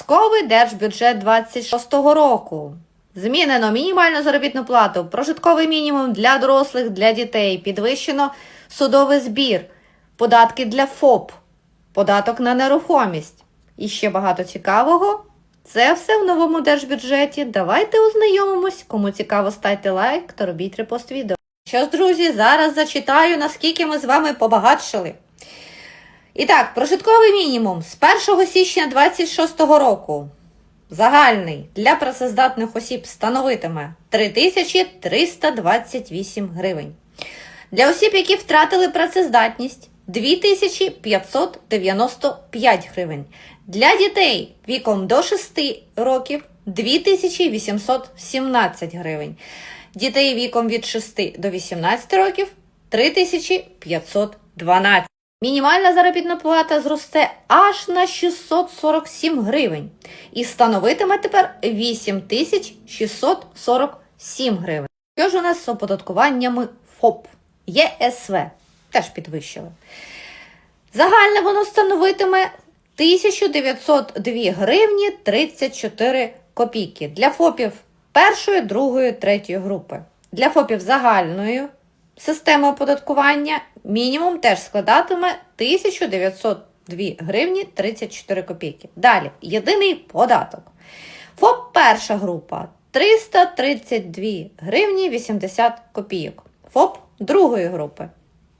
Казковий держбюджет 26 року. Змінено мінімальну заробітну плату, прожитковий мінімум для дорослих, для дітей, підвищено судовий збір, податки для ФОП, податок на нерухомість. І ще багато цікавого. Це все в новому держбюджеті. Давайте ознайомимось. Кому цікаво, ставте лайк та робіть репост відео. Що ж, друзі, зараз зачитаю, наскільки ми з вами побагатшили. І так, прожитковий мінімум з 1 січня 2026 року загальний для працездатних осіб становитиме 3328 гривень. Для осіб, які втратили працездатність 2595 гривень. Для дітей віком до 6 років 2817 гривень. Дітей віком від 6 до 18 років 3512. Мінімальна заробітна плата зросте аж на 647 гривень і становитиме тепер 8647 гривень. Що ж у нас з оподаткуваннями ФОП? ЄСВ теж підвищили. Загальне воно становитиме 1902 гривні 34 копійки для ФОПів першої, другої, третьої групи. Для ФОПів загальної системи оподаткування мінімум теж складатиме 1902 гривні 34 копійки. Далі, єдиний податок. ФОП перша група 332 гривні 80 копійок. ФОП другої групи.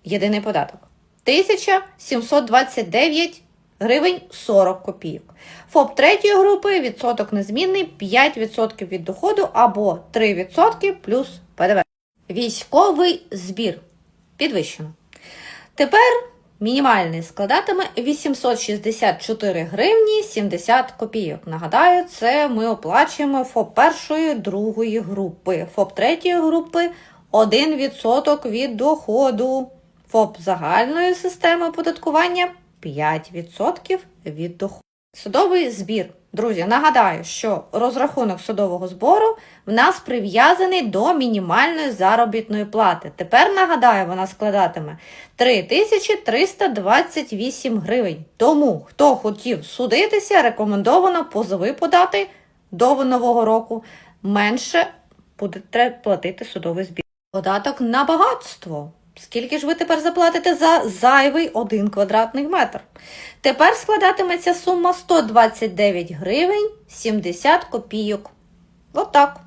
Єдиний податок 1729 гривень 40 копійок. ФОП третьої групи відсоток незмінний 5% від доходу або 3% плюс ПДВ. Військовий збір підвищено. Тепер мінімальний складатиме 864 гривні 70 копійок. Нагадаю, це ми оплачуємо ФОП першої, другої групи. ФОП третьої групи 1% від доходу. ФОП загальної системи оподаткування 5% від доходу. Судовий збір. Друзі, нагадаю, що розрахунок судового збору в нас прив'язаний до мінімальної заробітної плати. Тепер нагадаю, вона складатиме 3328 гривень. Тому, хто хотів судитися, рекомендовано позови подати до нового року. Менше будете платити судовий збір. Податок на багатство. Скільки ж ви тепер заплатите за зайвий 1 квадратний метр? Тепер складатиметься сума 129 гривень 70 копійок. Отак.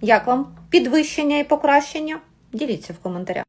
Як вам підвищення і покращення? Діліться в коментарях.